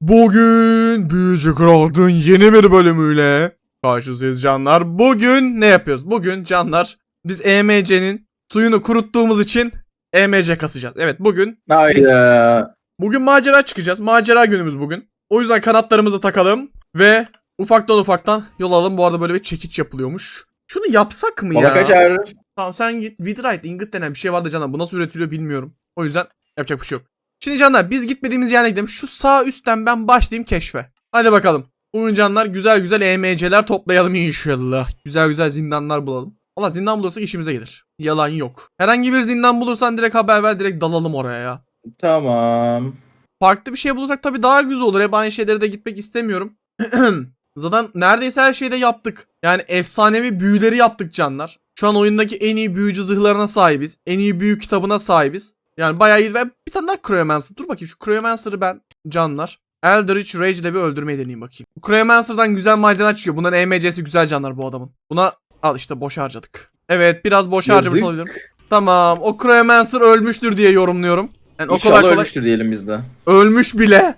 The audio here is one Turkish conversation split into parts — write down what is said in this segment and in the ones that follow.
Bugün Büyücü Kral'ın yeni bir bölümüyle karşınızdayız canlar. Bugün ne yapıyoruz? Bugün canlar biz EMC'nin suyunu kuruttuğumuz için EMC kasacağız. Evet bugün Hayda. bugün macera çıkacağız. Macera günümüz bugün. O yüzden kanatlarımızı takalım ve ufaktan ufaktan yol alalım. Bu arada böyle bir çekiç yapılıyormuş. Şunu yapsak mı Baba ya? kaçar. Tamam sen git. Witherite, Ingot denen bir şey vardı canlar. Bu nasıl üretiliyor bilmiyorum. O yüzden yapacak bir şey yok. Şimdi canlar biz gitmediğimiz yerine gidelim. Şu sağ üstten ben başlayayım keşfe. Hadi bakalım. Bugün canlar güzel güzel EMC'ler toplayalım inşallah. Güzel güzel zindanlar bulalım. Valla zindan bulursak işimize gelir. Yalan yok. Herhangi bir zindan bulursan direkt haber ver direkt dalalım oraya ya. Tamam. Farklı bir şey bulursak tabii daha güzel olur. Hep aynı şeylere de gitmek istemiyorum. Zaten neredeyse her şeyi de yaptık. Yani efsanevi büyüleri yaptık canlar. Şu an oyundaki en iyi büyücü zırhlarına sahibiz. En iyi büyü kitabına sahibiz. Yani bayağı iyi. Ve bir tane daha Cryomancer. Dur bakayım şu Cryomancer'ı ben canlar. Eldritch Rage ile bir öldürmeyi deneyeyim bakayım. Cryomancer'dan güzel malzeme çıkıyor. Bunların EMC'si güzel canlar bu adamın. Buna al işte boş harcadık. Evet biraz boş harcamış olabilirim. Tamam o Cryomancer ölmüştür diye yorumluyorum. Yani o İnşallah kolay kolay ölmüştür diyelim biz de. ölmüş bile.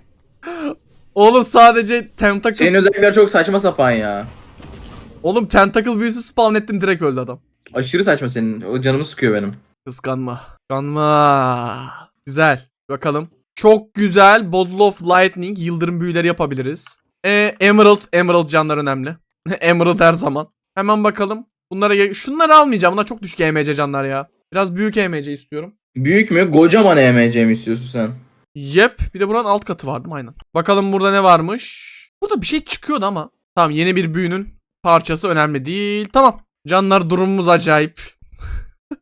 Oğlum sadece tentacle Senin özellikler çok saçma sapan ya. Oğlum tentacle büyüsü spawn ettim direkt öldü adam. Aşırı saçma senin. O canımı sıkıyor benim. Kıskanma. Kıskanma. Güzel. Bakalım. Çok güzel Bottle of Lightning yıldırım büyüleri yapabiliriz. Ee, Emerald. Emerald canlar önemli. Emerald her zaman. Hemen bakalım. Bunlara şunları almayacağım. Bunlar çok düşük EMC canlar ya. Biraz büyük EMC istiyorum. Büyük mü? Kocaman EMC mi istiyorsun sen? Yep. Bir de buranın alt katı vardı? Aynen. Bakalım burada ne varmış. Burada bir şey çıkıyordu ama. Tamam yeni bir büyünün parçası önemli değil. Tamam. Canlar durumumuz acayip.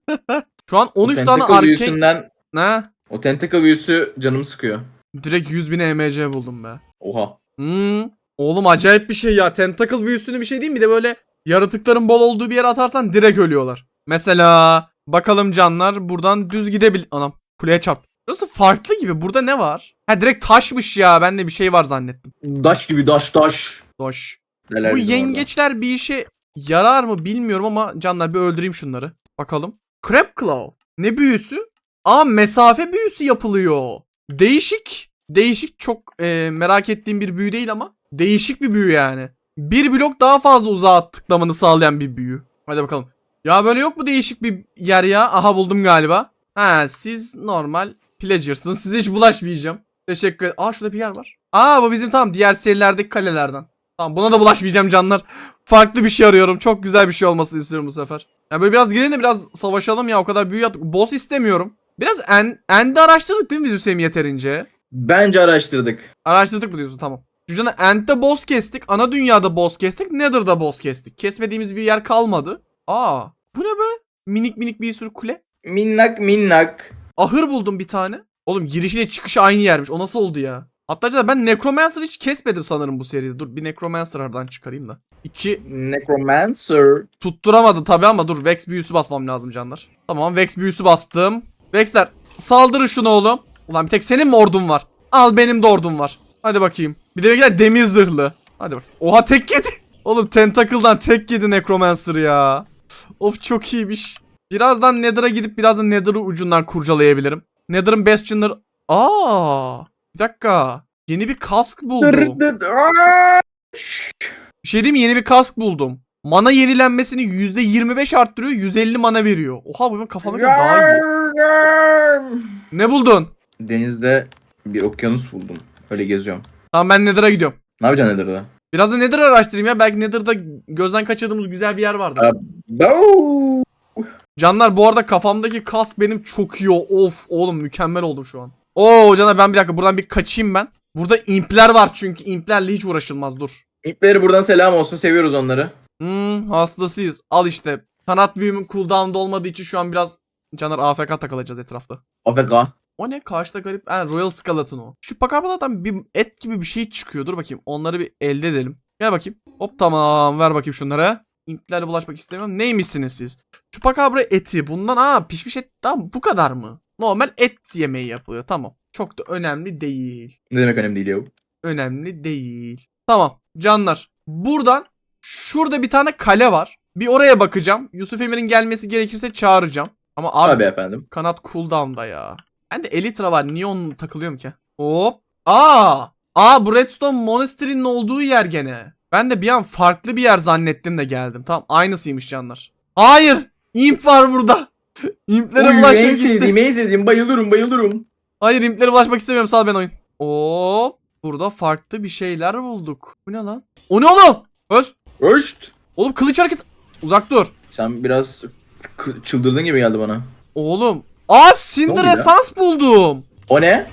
Şu an 13 o tane tentacle büyüsünden Ne? o tentacle büyüsü canımı sıkıyor. Direkt 100 bin EMC buldum be. Oha. Hmm. Oğlum acayip bir şey ya. Tentacle büyüsünü bir şey değil mi? Bir de böyle yaratıkların bol olduğu bir yere atarsan direkt ölüyorlar. Mesela bakalım canlar buradan düz gidebil... Anam kuleye çarp. Burası farklı gibi. Burada ne var? Ha direkt taşmış ya. Ben de bir şey var zannettim. Daş gibi daş daş. Doş. Neler Bu bizim orada. yengeçler bir işe yarar mı bilmiyorum ama canlar bir öldüreyim şunları. Bakalım. Crab Claw. Ne büyüsü? Aa mesafe büyüsü yapılıyor. Değişik. Değişik çok e, merak ettiğim bir büyü değil ama değişik bir büyü yani. Bir blok daha fazla uzağa tıklamanı sağlayan bir büyü. Hadi bakalım. Ya böyle yok mu değişik bir yer ya? Aha buldum galiba. Ha siz normal pillagersınız. Size hiç bulaşmayacağım. Teşekkür ederim. Aa şurada bir yer var. Aa bu bizim tamam diğer serilerdeki kalelerden. Tamam buna da bulaşmayacağım canlar. Farklı bir şey arıyorum. Çok güzel bir şey olmasını istiyorum bu sefer. Ya böyle biraz girelim de biraz savaşalım ya. O kadar büyü yaptık. Boss istemiyorum. Biraz en, End'i araştırdık değil mi biz Hüseyin yeterince? Bence araştırdık. Araştırdık mı diyorsun tamam. Şurada End'de boss kestik. Ana dünyada boss kestik. Nether'da boss kestik. Kesmediğimiz bir yer kalmadı. Aa bu ne be? Minik minik bir sürü kule. Minnak minnak. Ahır buldum bir tane. Oğlum girişiyle çıkışı aynı yermiş. O nasıl oldu ya? Hatta canım ben Necromancer hiç kesmedim sanırım bu seride. Dur bir Necromancer aradan çıkarayım da. İki Necromancer. tutturamadı tabi ama dur Vex büyüsü basmam lazım canlar. Tamam Vex büyüsü bastım. Vexler saldırın şunu oğlum. Ulan bir tek senin mi ordun var? Al benim de ordum var. Hadi bakayım. Bir de benimkiler demir zırhlı. Hadi bak. Oha tek yedi. Oğlum Tentacle'dan tek yedi Necromancer ya. Of çok iyiymiş. Birazdan Nether'a gidip birazdan Nether'ı ucundan kurcalayabilirim. Nether'ın Bastion'ları... Aa, bir dakika. Yeni bir kask buldum. Bir şey diyeyim mi? Yeni bir kask buldum. Mana yenilenmesini %25 arttırıyor. 150 mana veriyor. Oha bu benim kafama göre daha iyi. Ne buldun? Denizde bir okyanus buldum. Öyle geziyorum. Tamam ben Nether'a gidiyorum. Ne yapacaksın Nether'da? Biraz da Nether araştırayım ya. Belki Nether'da gözden kaçırdığımız güzel bir yer vardır. Canlar bu arada kafamdaki kask benim çok iyi. Of oğlum mükemmel oldum şu an. Oo canlar ben bir dakika buradan bir kaçayım ben. Burada impler var çünkü implerle hiç uğraşılmaz dur. İpleri buradan selam olsun. Seviyoruz onları. Hmm hastasıyız. Al işte. Kanat büyümün cooldown'da olmadığı için şu an biraz Caner AFK takılacağız etrafta. AFK. O ne? Karşıda garip. Ha, Royal Skeleton o. Şu pakarbalardan bir et gibi bir şey çıkıyor. Dur bakayım. Onları bir elde edelim. Gel bakayım. Hop tamam. Ver bakayım şunlara. İmplerle bulaşmak istemiyorum. Neymişsiniz siz? Şu pakabra eti. Bundan aa pişmiş et. Tamam bu kadar mı? Normal et yemeği yapılıyor. Tamam. Çok da önemli değil. Ne demek önemli değil ya. Önemli değil. Tamam. Canlar. Buradan şurada bir tane kale var. Bir oraya bakacağım. Yusuf Emir'in gelmesi gerekirse çağıracağım. Ama abi Tabii efendim. Kanat cooldown'da ya. Ben de Elytra var. Niye onu takılıyorum ki? Hop. Aa! Aa bu Redstone Monastery'nin olduğu yer gene. Ben de bir an farklı bir yer zannettim de geldim. Tamam aynısıymış canlar. Hayır. imp var burada. İmplere Oy, bulaşmak en istemiyorum. sevdiğim en sevdiğim bayılırım bayılırım. Hayır implere bulaşmak istemiyorum. Sal ben oyun. Oo, burada farklı bir şeyler bulduk. Bu ne lan? O ne oğlum? Öz. Öşt. Oğlum kılıç hareket. Uzak dur. Sen biraz kı- çıldırdın gibi geldi bana. Oğlum. Aa ya? Essence buldum. O ne?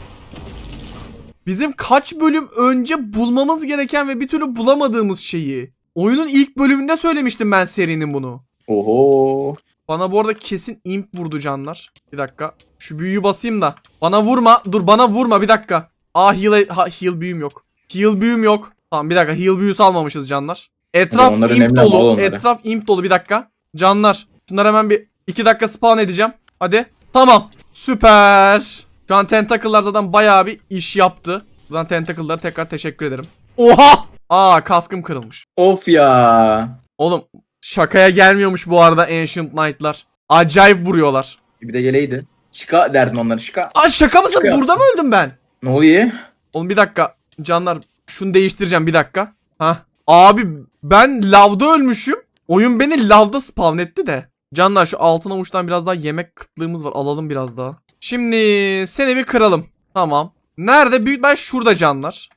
Bizim kaç bölüm önce bulmamız gereken ve bir türlü bulamadığımız şeyi. Oyunun ilk bölümünde söylemiştim ben serinin bunu. Oho. Bana bu arada kesin imp vurdu canlar. Bir dakika. Şu büyüyü basayım da. Bana vurma. Dur bana vurma bir dakika. Aa heal, ha, heal büyüm yok. Heal büyüm yok. Tamam bir dakika heal büyüsü almamışız canlar. Etraf Onlar imp dolu. Etraf imp dolu bir dakika. Canlar. Şunları hemen bir 2 dakika spawn edeceğim. Hadi. Tamam. Süper. Şu an tentacle'lar zaten bayağı bir iş yaptı. Buradan tentacle'lara tekrar teşekkür ederim. Oha! Aa kaskım kırılmış. Of ya. Oğlum şakaya gelmiyormuş bu arada Ancient Knight'lar. Acayip vuruyorlar. Bir de geleydi. Şika derdin onları şika. Aa şaka mısın? Şaka Burada mı öldüm ben? Ne oluyor? Oğlum bir dakika. Canlar şunu değiştireceğim bir dakika. Ha. Abi ben lavda ölmüşüm. Oyun beni lavda spawn etti de. Canlar şu altın avuçtan biraz daha yemek kıtlığımız var. Alalım biraz daha. Şimdi seni bir kıralım. Tamam. Nerede? Büyük ben şurada canlar.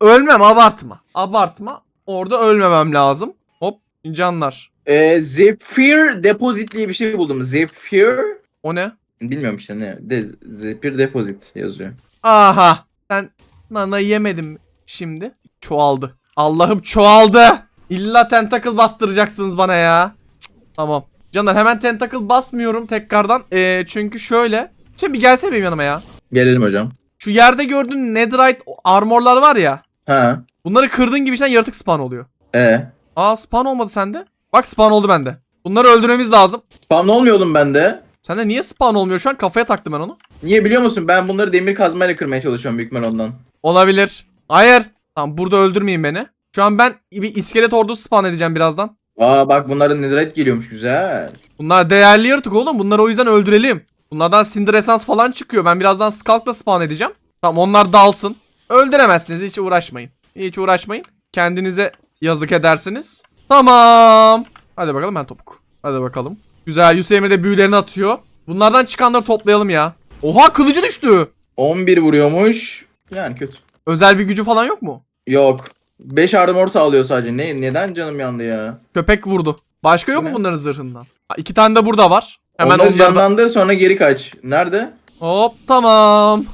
Ölmem abartma. Abartma. Orada ölmemem lazım. Hop canlar. Ee, Zephyr Deposit diye bir şey buldum. Zephyr. O ne? Bilmiyorum işte ne. De, Zephyr Deposit yazıyor. Aha. Sen nana yemedin mi şimdi? Çoğaldı. Allah'ım çoğaldı. İlla tentacle bastıracaksınız bana ya. Cık, tamam. Canlar hemen tentacle basmıyorum tekrardan. Ee, çünkü şöyle. Sen bir gelsene benim yanıma ya. Gelelim hocam. Şu yerde gördüğün netherite armorlar var ya. Ha. Bunları kırdığın gibi sen yaratık spawn oluyor. E. Aa spawn olmadı sende. Bak spawn oldu bende. Bunları öldürmemiz lazım. Spam olmuyordum ben de. Sende niye spawn olmuyor şu an? Kafaya taktım ben onu. Niye biliyor musun? Ben bunları demir kazmayla kırmaya çalışıyorum büyük ondan. Olabilir. Hayır. Tamam burada öldürmeyin beni. Şu an ben bir iskelet ordusu spawn edeceğim birazdan. Aa bak bunların netherite geliyormuş güzel. Bunlar değerli yaratık oğlum. Bunları o yüzden öldürelim. Bunlardan Cinder Essence falan çıkıyor. Ben birazdan Skulk'la spawn edeceğim. Tamam onlar dalsın. Öldüremezsiniz. Hiç uğraşmayın. Hiç uğraşmayın. Kendinize yazık edersiniz. Tamam. Hadi bakalım ben topuk. Hadi bakalım. Güzel. Yusuf Emre de büyülerini atıyor. Bunlardan çıkanları toplayalım ya. Oha kılıcı düştü. 11 vuruyormuş. Yani kötü. Özel bir gücü falan yok mu? Yok. 5 armor sağlıyor sadece. Ne neden canım yandı ya? Köpek vurdu. Başka yok Bu mu ne? bunların zırhından? Ha, iki tane de burada var. Hemen Onları onları canlandır sonra geri kaç. Nerede? Hop tamam.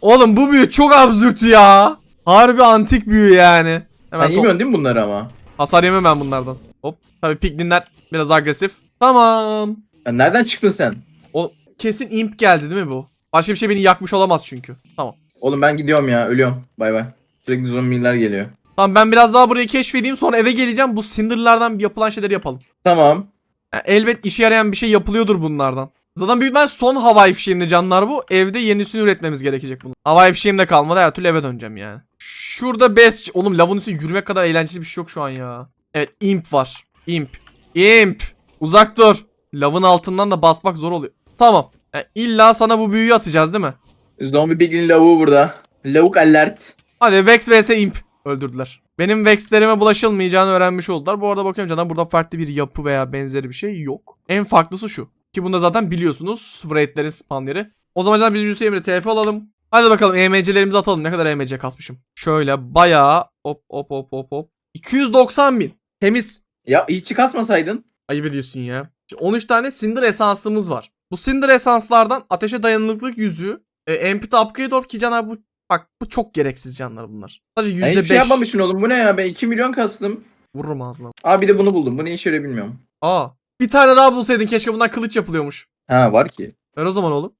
Oğlum bu büyü çok absürt ya. Harbi antik büyü yani. Hemen Sen yemiyorsun değil mi bunları ama? Hasar yemem ben bunlardan. Hop. Tabii piklinler biraz agresif. Tamam. Ya nereden çıktın sen? O kesin imp geldi değil mi bu? Başka bir şey beni yakmış olamaz çünkü. Tamam. Oğlum ben gidiyorum ya. Ölüyorum. Bay bay. Sürekli zombiler geliyor. Tamam ben biraz daha burayı keşfedeyim sonra eve geleceğim. Bu cinderlardan yapılan şeyleri yapalım. Tamam. Yani elbet işe yarayan bir şey yapılıyordur bunlardan. Zaten büyük ben son havai fişeğimde canlar bu. Evde yenisini üretmemiz gerekecek bunu. Havai fişeğim de kalmadı. Her türlü eve döneceğim yani. Şurada best... Oğlum lavın üstü yürümek kadar eğlenceli bir şey yok şu an ya. Evet imp var. Imp. Imp. Uzak dur. Lavın altından da basmak zor oluyor. Tamam. Yani illa sana bu büyüyü atacağız değil mi? Zombi piglin lavuğu burada. Lavuk alert. Hadi Vex vs Imp. Öldürdüler. Benim Vex'lerime bulaşılmayacağını öğrenmiş oldular. Bu arada bakıyorum canım burada farklı bir yapı veya benzeri bir şey yok. En farklısı şu. Ki bunu da zaten biliyorsunuz. Wraith'lerin spawnları. O zaman canım biz Yusuf Emre TP alalım. Hadi bakalım EMC'lerimizi atalım. Ne kadar EMC kasmışım. Şöyle bayağı hop hop hop hop hop. 290 bin. Temiz. Ya hiç kasmasaydın. Ayıp ediyorsun ya. Şimdi 13 tane Cinder esansımız var. Bu Cinder esanslardan ateşe dayanıklılık yüzüğü, e, Empty Upgrade Orb ki canlar bu bak bu çok gereksiz canlar bunlar. Sadece Ya hiçbir %5 şey yapmamışsın oğlum. Bu ne ya? Ben 2 milyon kastım. vururum ağzına. Aa bir de bunu buldum. Bu ne işe yarıyor bilmiyorum. Aa. Bir tane daha bulsaydın keşke bundan kılıç yapılıyormuş. Ha var ki. Ver o zaman oğlum.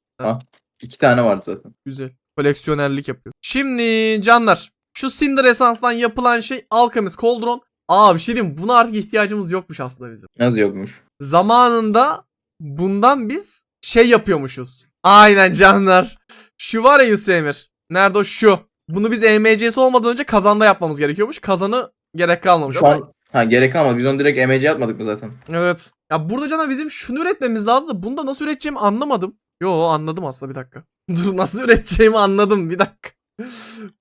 İki tane vardı zaten. Güzel. Koleksiyonerlik yapıyor. Şimdi canlar. Şu Cinder esansdan yapılan şey Alchemist Cauldron. Aa bir şey diyeyim mi? Buna artık ihtiyacımız yokmuş aslında bizim. Nasıl yokmuş? Zamanında bundan biz şey yapıyormuşuz. Aynen canlar. Şu var ya Yusuf Emir. Nerede o şu. Bunu biz EMC'si olmadan önce kazanda yapmamız gerekiyormuş. Kazanı gerek kalmamış. Şu an ha gerek kalmadı. Biz onu direkt MC atmadık mı zaten? Evet. Ya burada canım bizim şunu üretmemiz lazım da bunu da nasıl üreteceğimi anlamadım. Yo anladım aslında bir dakika. Dur nasıl üreteceğimi anladım bir dakika.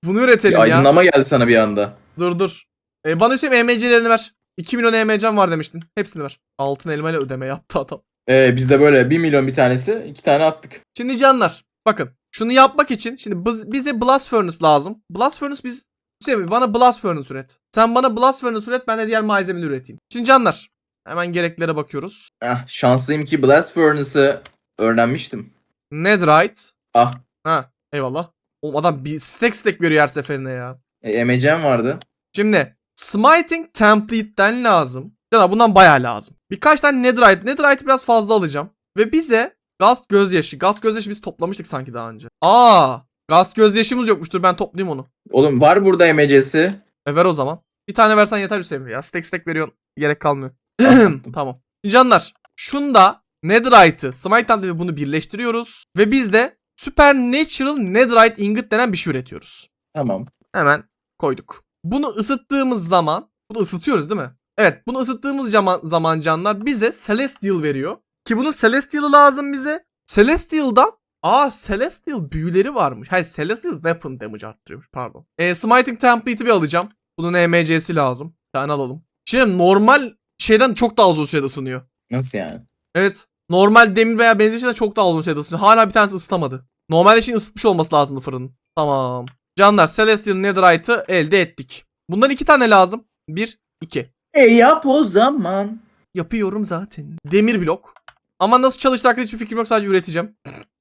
Bunu üretelim ya. aydınlama geldi sana bir anda. Dur dur. E, bana Hüseyin EMC'lerini ver. 2 milyon EMC'm var demiştin. Hepsini ver. Altın elmayla ödeme yaptı adam. Ee, biz de böyle 1 milyon bir tanesi iki tane attık. Şimdi canlar bakın şunu yapmak için şimdi biz- bize Blast Furnace lazım. Blast Furnace biz Hüseyin bana Blast Furnace üret. Sen bana Blast Furnace üret ben de diğer malzemeleri üreteyim. Şimdi canlar hemen gereklere bakıyoruz. Ah, şanslıyım ki Blast Furnace'ı öğrenmiştim. Netherite. Ah Ha eyvallah. Oğlum adam bir stack stack veriyor her seferinde ya. e, emecem vardı. Şimdi Smiting Template'den lazım. Canlar bundan bayağı lazım. Birkaç tane Netherite. Netherite biraz fazla alacağım. Ve bize Gaz gözyaşı. Gaz gözyaşı biz toplamıştık sanki daha önce. Aa, Gaz gözyaşımız yokmuştur. Ben toplayayım onu. Oğlum var burada emecesi. E ver o zaman. Bir tane versen yeter Hüseyin ya. Stack stack veriyorsun. Gerek kalmıyor. tamam. Canlar. Şunda Netherite'ı, Smite Template'i bunu birleştiriyoruz. Ve biz de Supernatural Netherite Ingot denen bir şey üretiyoruz. Tamam. Hemen koyduk. Bunu ısıttığımız zaman, bunu ısıtıyoruz değil mi? Evet, bunu ısıttığımız zaman, zaman canlar bize Celestial veriyor. Ki bunun Celestial'ı lazım bize. Celestial'dan Aa Celestial büyüleri varmış. Hayır Celestial Weapon damage arttırıyormuş pardon. E, Smiting Template'i bir alacağım. Bunun EMC'si lazım. Bir tane alalım. Şimdi normal şeyden çok daha uzun sürede ısınıyor. Nasıl yani? Evet. Normal demir veya benzeri şeyden çok daha uzun sürede ısınıyor. Hala bir tanesi ısıtamadı. Normalde şimdi ısıtmış olması lazımdı fırının. Tamam. Canlar Celestial Netherite'ı elde ettik. Bundan iki tane lazım. Bir, iki. E yap o zaman. Yapıyorum zaten. Demir blok. Ama nasıl çalıştığı hakkında hiçbir fikrim yok. Sadece üreteceğim.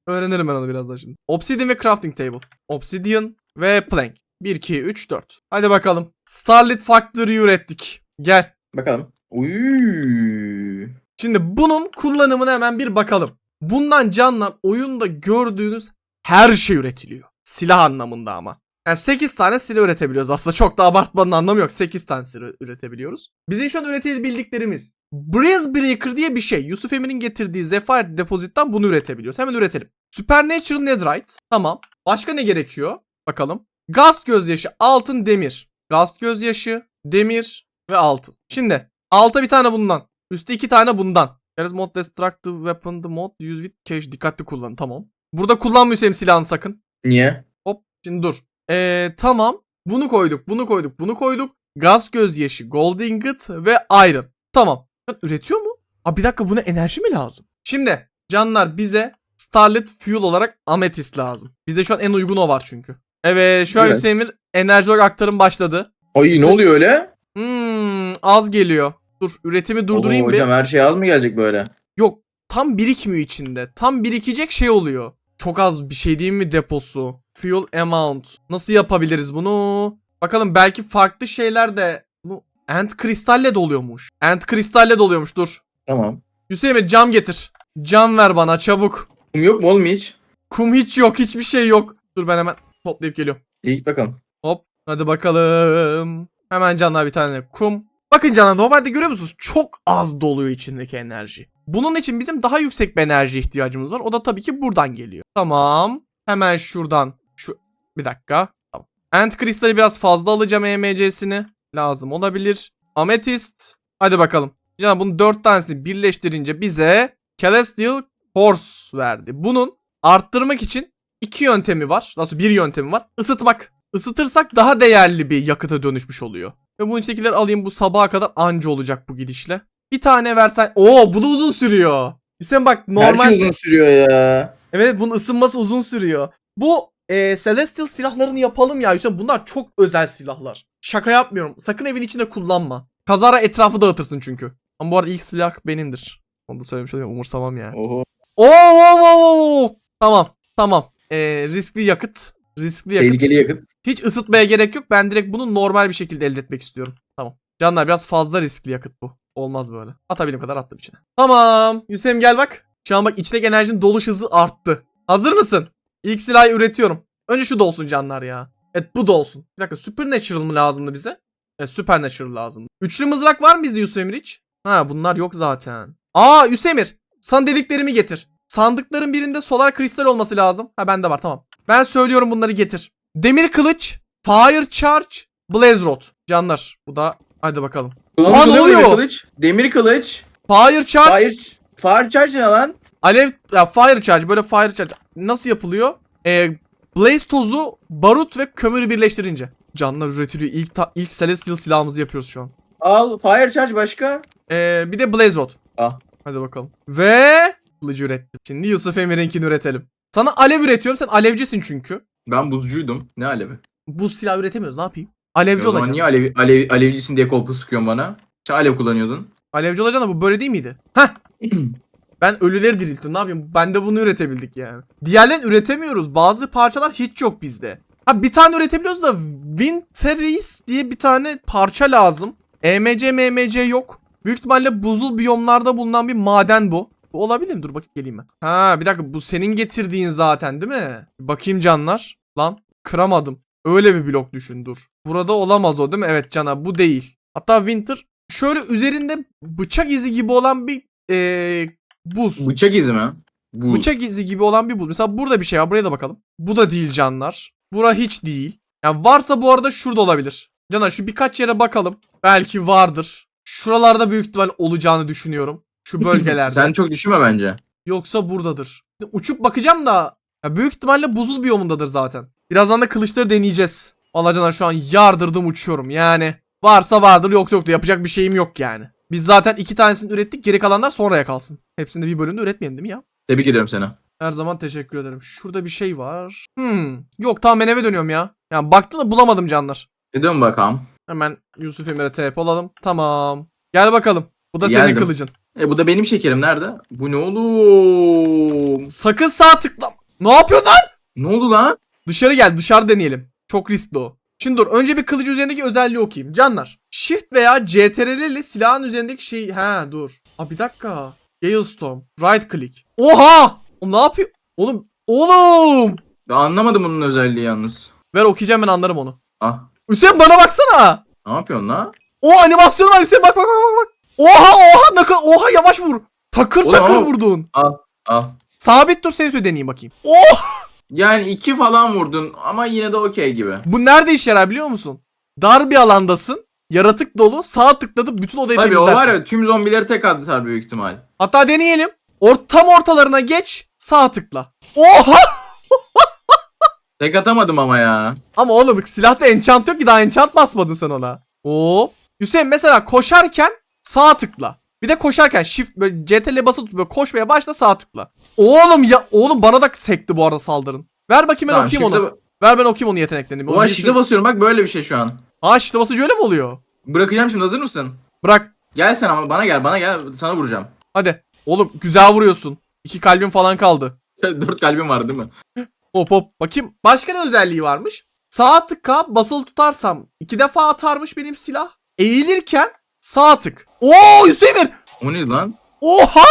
Öğrenirim ben onu birazdan şimdi. Obsidian ve crafting table. Obsidian ve plank. 1, 2, 3, 4. Hadi bakalım. Starlit Factory'yi ürettik. Gel. Bakalım. Uy. Şimdi bunun kullanımına hemen bir bakalım. Bundan canlar oyunda gördüğünüz her şey üretiliyor. Silah anlamında ama. Yani 8 tane silah üretebiliyoruz aslında. Çok da abartmanın anlamı yok. 8 tane silah üretebiliyoruz. Bizim şu an üretebildiklerimiz Breeze Breaker diye bir şey. Yusuf Emir'in getirdiği Zephyr Deposit'ten bunu üretebiliyoruz. Hemen üretelim. Supernatural Netherite. Tamam. Başka ne gerekiyor? Bakalım. Gast gözyaşı, altın, demir. Gast gözyaşı, demir ve altın. Şimdi alta bir tane bundan. Üstte iki tane bundan. There is mod destructive weapon the mod use with cache. Dikkatli kullan tamam. Burada kullanma Hüseyin silahını sakın. Niye? Hop şimdi dur. Ee, tamam. Bunu koyduk, bunu koyduk, bunu koyduk. Gaz gözyaşı, gold ingot ve iron. Tamam. Üretiyor mu? Aa bir dakika buna enerji mi lazım? Şimdi canlar bize Starlit Fuel olarak ametist lazım. Bize şu an en uygun o var çünkü. Evet şu an Evet. Hüseyin enerji olarak aktarım başladı. Ay ne oluyor öyle? Hmm, az geliyor. Dur üretimi durdurayım Oo, bir. Hocam her şey az mı gelecek böyle? Yok tam birikmiyor içinde. Tam birikecek şey oluyor. Çok az bir şey değil mi deposu? Fuel amount. Nasıl yapabiliriz bunu? Bakalım belki farklı şeyler de Ant kristalle de oluyormuş. Ant kristalle de oluyormuş dur. Tamam. Hüseyin cam getir. Cam ver bana çabuk. Kum yok mu oğlum hiç? Kum hiç yok hiçbir şey yok. Dur ben hemen toplayıp geliyorum. İyi git bakalım. Hop hadi bakalım. Hemen canlar bir tane kum. Bakın canlar normalde görüyor musunuz? Çok az doluyor içindeki enerji. Bunun için bizim daha yüksek bir enerji ihtiyacımız var. O da tabii ki buradan geliyor. Tamam. Hemen şuradan. Şu bir dakika. Tamam. Ant kristali biraz fazla alacağım EMC'sini. Lazım olabilir. Ametist. Hadi bakalım. Canım bunun dört tanesini birleştirince bize Celestial Force verdi. Bunun arttırmak için iki yöntemi var. Nasıl bir yöntemi var? Isıtmak. Isıtırsak daha değerli bir yakıta dönüşmüş oluyor. Ve bunun içindekileri alayım bu sabaha kadar anca olacak bu gidişle. Bir tane versen... Oo bu da uzun sürüyor. Hüseyin bak normal... Her şey uzun sürüyor ya. Evet bunun ısınması uzun sürüyor. Bu e, Celestial silahlarını yapalım ya Hüseyin. Bunlar çok özel silahlar. Şaka yapmıyorum. Sakın evin içinde kullanma. Kazara etrafı dağıtırsın çünkü. Ama bu arada ilk silah benimdir. Onu da söylemiş olayım umursamam yani. Oho. Oo, oo, oo, oo. Tamam tamam. E, riskli yakıt. Riskli yakıt. Tehlikeli yakıt. Hiç ısıtmaya gerek yok. Ben direkt bunu normal bir şekilde elde etmek istiyorum. Tamam. Canlar biraz fazla riskli yakıt bu. Olmaz böyle. Atabildiğim kadar attım içine. Tamam. Hüseyin gel bak. Şu an bak içindeki enerjinin doluş hızı arttı. Hazır mısın? İlk silahı üretiyorum. Önce şu dolsun canlar ya. Evet bu dolsun. Bir dakika Supernatural mı lazımdı bize? Evet Supernatural lazım. Üçlü mızrak var mı bizde Hüseyin hiç? Ha bunlar yok zaten. Aa Hüseyin Sana dediklerimi getir. Sandıkların birinde solar kristal olması lazım. Ha bende var tamam. Ben söylüyorum bunları getir. Demir kılıç, fire charge, blaze rod. Canlar bu da hadi bakalım. Aa, ne oluyor demir kılıç? Demir kılıç. Fire charge, Fire, fire charge ne lan? alev ya fire charge böyle fire charge nasıl yapılıyor? Ee, Blaze tozu, barut ve kömürü birleştirince. Canlar üretiliyor. İlk, ta- ilk Celestial silahımızı yapıyoruz şu an. Al fire charge başka. Ee, bir de Blaze rod. Al. Hadi bakalım. Ve kılıcı ürettim. Şimdi Yusuf Emir'inkini üretelim. Sana alev üretiyorum. Sen alevcisin çünkü. Ben buzcuydum. Ne alevi? Bu silah üretemiyoruz. Ne yapayım? Alevci o zaman olacağım. niye alev, alev, alevlisin diye kolpa sıkıyorsun bana? Sen alev kullanıyordun. Alevci olacaksın da bu böyle değil miydi? Heh. ben ölüleri dirilttim. Ne yapayım? Ben de bunu üretebildik yani. Diğerlerini üretemiyoruz. Bazı parçalar hiç yok bizde. Ha bir tane üretebiliyoruz da Winteris diye bir tane parça lazım. EMC MMC yok. Büyük ihtimalle buzul biyomlarda bulunan bir maden bu. Bu olabilir mi? Dur bakayım geleyim ben. Ha bir dakika bu senin getirdiğin zaten değil mi? Bakayım canlar. Lan kıramadım. Öyle bir blok düşün dur. Burada olamaz o değil mi? Evet cana bu değil. Hatta Winter şöyle üzerinde bıçak izi gibi olan bir eee, buz. Bıçak izi mi? Buz. Bıçak izi gibi olan bir buz. Mesela burada bir şey var. Buraya da bakalım. Bu da değil canlar. Bura hiç değil. Yani varsa bu arada şurada olabilir. Canlar şu birkaç yere bakalım. Belki vardır. Şuralarda büyük ihtimal olacağını düşünüyorum. Şu bölgelerde. Sen çok düşünme bence. Yoksa buradadır. Uçup bakacağım da ya büyük ihtimalle buzul biyomundadır zaten. Birazdan da kılıçları deneyeceğiz. Vallahi canlar şu an yardırdım uçuyorum. Yani varsa vardır yoksa yoktur. Yapacak bir şeyim yok yani. Biz zaten iki tanesini ürettik. Geri kalanlar sonraya kalsın. Hepsini bir bölümde üretmeyelim değil mi ya? Tebrik ediyorum seni. Her zaman teşekkür ederim. Şurada bir şey var. Hmm. Yok tamam ben eve dönüyorum ya. Yani baktım da bulamadım canlar. E dön bakalım. Hemen Yusuf Emir'e TP olalım. Tamam. Gel bakalım. Bu da senin Geldim. kılıcın. E bu da benim şekerim nerede? Bu ne oğlum? Sakın sağ tıkla. Ne yapıyorsun lan? Ne oldu lan? Dışarı gel dışarı deneyelim. Çok riskli o. Şimdi dur önce bir kılıcı üzerindeki özelliği okuyayım. Canlar. Shift veya CTRL ile silahın üzerindeki şey... Ha dur. Aa bir dakika. Galestorm. Right click. Oha! O ne yapıyor? Oğlum. Oğlum. Ben anlamadım bunun özelliği yalnız. Ver okuyacağım ben anlarım onu. Ah. Hüseyin bana baksana. Ne yapıyorsun lan? O animasyon var Hüseyin bak bak bak bak. Oha oha kadar oha yavaş vur. Takır Oğlum, takır ama- vurdun. Al. Al. Sabit dur seni deneyeyim bakayım. Oh! Yani iki falan vurdun ama yine de okey gibi. Bu nerede işe yarar biliyor musun? Dar bir alandasın. Yaratık dolu. Sağ tıkladı bütün odayı Tabii o temizlersin. var ya tüm zombileri tek atar büyük ihtimal. Hatta deneyelim. Or tam ortalarına geç. Sağ tıkla. Oha! Tek atamadım ama ya. Ama oğlum silahta enchant yok ki daha enchant basmadın sen ona. Oo. Hüseyin mesela koşarken sağ tıkla. Bir de koşarken shift böyle CTRL basılı tut böyle koşmaya başla sağ tıkla. Oğlum ya oğlum bana da sekti bu arada saldırın. Ver bakayım ben Tamam, okuyayım onu. Ver ben okuyayım onun yeteneklerini. Ulan shift'e basıyorum bak böyle bir şey şu an. Aa shift'e basınca öyle mi oluyor? Bırakacağım şimdi hazır mısın? Bırak. Gel sen ama bana gel bana gel sana vuracağım. Hadi. Oğlum güzel vuruyorsun. İki kalbim falan kaldı. Dört kalbim var değil mi? Hop hop. Bakayım. Başka ne özelliği varmış? Sağ tıka basılı tutarsam iki defa atarmış benim silah. Eğilirken sağ tık. Oo Hüseyin! O ne lan? Oha!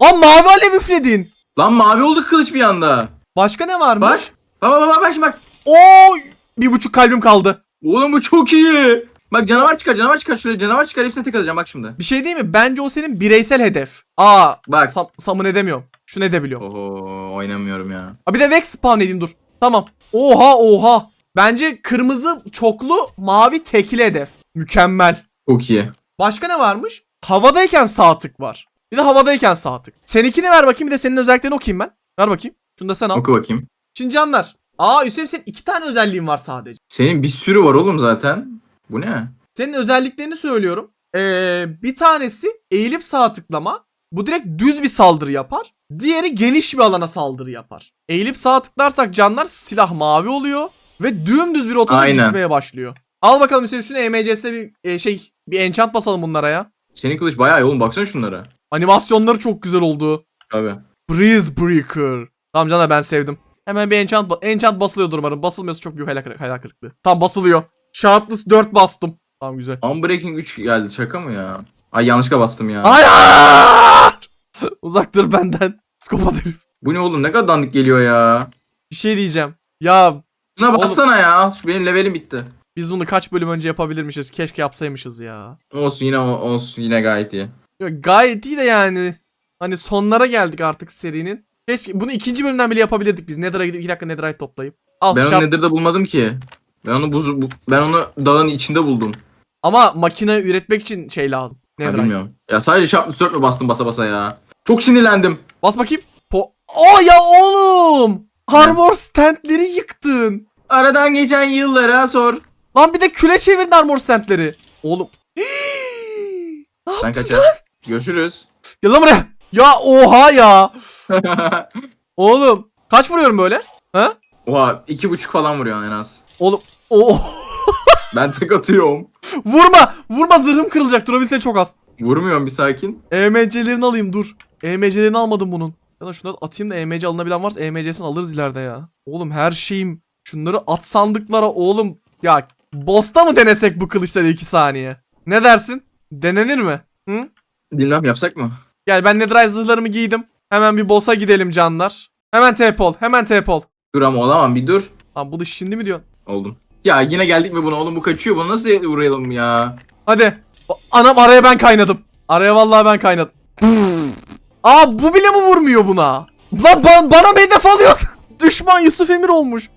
Aa mavi alev üfledin. Lan mavi oldu kılıç bir anda. Başka ne varmış? Bak. Bak bak bak bak. Oo! Bir buçuk kalbim kaldı. Oğlum bu çok iyi. Bak canavar çıkar canavar çıkar şuraya canavar çıkar hepsine tek atacağım bak şimdi. Bir şey değil mi? Bence o senin bireysel hedef. Aa Bak. Sam summon edemiyorum. Şunu edebiliyorum. Oho oynamıyorum ya. Aa, bir de Vex spawn edeyim dur. Tamam. Oha oha. Bence kırmızı çoklu mavi tekli hedef. Mükemmel. Çok iyi. Başka ne varmış? Havadayken sağ tık var. Bir de havadayken sağ tık. Seninkini ver bakayım bir de senin özelliklerini okuyayım ben. Ver bakayım. Şunu da sen al. Oku bakayım. Şimdi canlar. Aa Hüseyin senin iki tane özelliğin var sadece. Senin bir sürü var oğlum zaten. Bu ne? Senin özelliklerini söylüyorum. Ee, bir tanesi eğilip sağ tıklama. Bu direkt düz bir saldırı yapar. Diğeri geniş bir alana saldırı yapar. Eğilip sağ tıklarsak canlar silah mavi oluyor. Ve dümdüz bir Aynen. gitmeye başlıyor. Al bakalım Hüseyin şunu EMC'sine bir e, şey bir enchant basalım bunlara ya. Senin kılıç bayağı iyi oğlum baksana şunlara. Animasyonları çok güzel oldu. Tabii. Breeze Breaker. Tamam canlar ben sevdim. Hemen bir enchant, ba- enchant basılıyordur umarım. Basılmıyorsa çok büyük hayal, kırı- hayal kırıklığı. Tam basılıyor. Sharpness 4 bastım. Tamam güzel. Unbreaking 3 geldi şaka mı ya? Ay yanlışlıkla bastım ya. Hayır! Uzak dur benden. Skopat herif. Bu ne oğlum ne kadar dandik geliyor ya. Bir şey diyeceğim. Ya Şuna bassana ya. Benim levelim bitti. biz bunu kaç bölüm önce yapabilirmişiz. Keşke yapsaymışız ya. Olsun yine olsun yine gayet iyi. Ya gayet iyi de yani. Hani sonlara geldik artık serinin. Keşke bunu ikinci bölümden bile yapabilirdik biz. Nether'a gidip 2 dakika Netherite toplayıp. Al Ben onu şap- Nether'da bulmadım ki. Ben onu buzu bu- ben onu dağın içinde buldum. Ama makine üretmek için şey lazım. Ha, Netherite. bilmiyorum. Ya sadece Sharpness 4 mü bastım basa basa ya? Çok sinirlendim. Bas bakayım. Po Aa ya oğlum. Armor standleri yıktın. Aradan geçen yıllara sor. Lan bir de küle çevirdin armor standleri. Oğlum. ne Ben yaptın? kaçar. Görüşürüz. Gel lan buraya. Ya oha ya. Oğlum. Kaç vuruyorum böyle? Ha? Oha iki buçuk falan vuruyor en az. Oğlum. Oh. Ben tek atıyorum. vurma. Vurma zırhım kırılacak. Durabilse çok az. Vurmuyorum bir sakin. EMC'lerini alayım dur. EMC'lerini almadım bunun. Ya da şunları atayım da EMC alınabilen varsa EMC'sini alırız ileride ya. Oğlum her şeyim. Şunları at sandıklara oğlum. Ya boss'ta mı denesek bu kılıçları 2 saniye? Ne dersin? Denenir mi? Hı? Bilmem yapsak mı? Gel ben Netherite zırhlarımı giydim. Hemen bir boss'a gidelim canlar. Hemen TP ol. Hemen TP ol. Dur ama olamam bir dur. Lan bu da şimdi mi diyorsun? Oldum. Ya yine geldik mi buna oğlum bu kaçıyor bunu nasıl vuralım ya? Hadi. Anam araya ben kaynadım. Araya vallahi ben kaynadım. Aa bu bile mi vurmuyor buna? Lan ba- bana hedef alıyor. Düşman Yusuf Emir olmuş.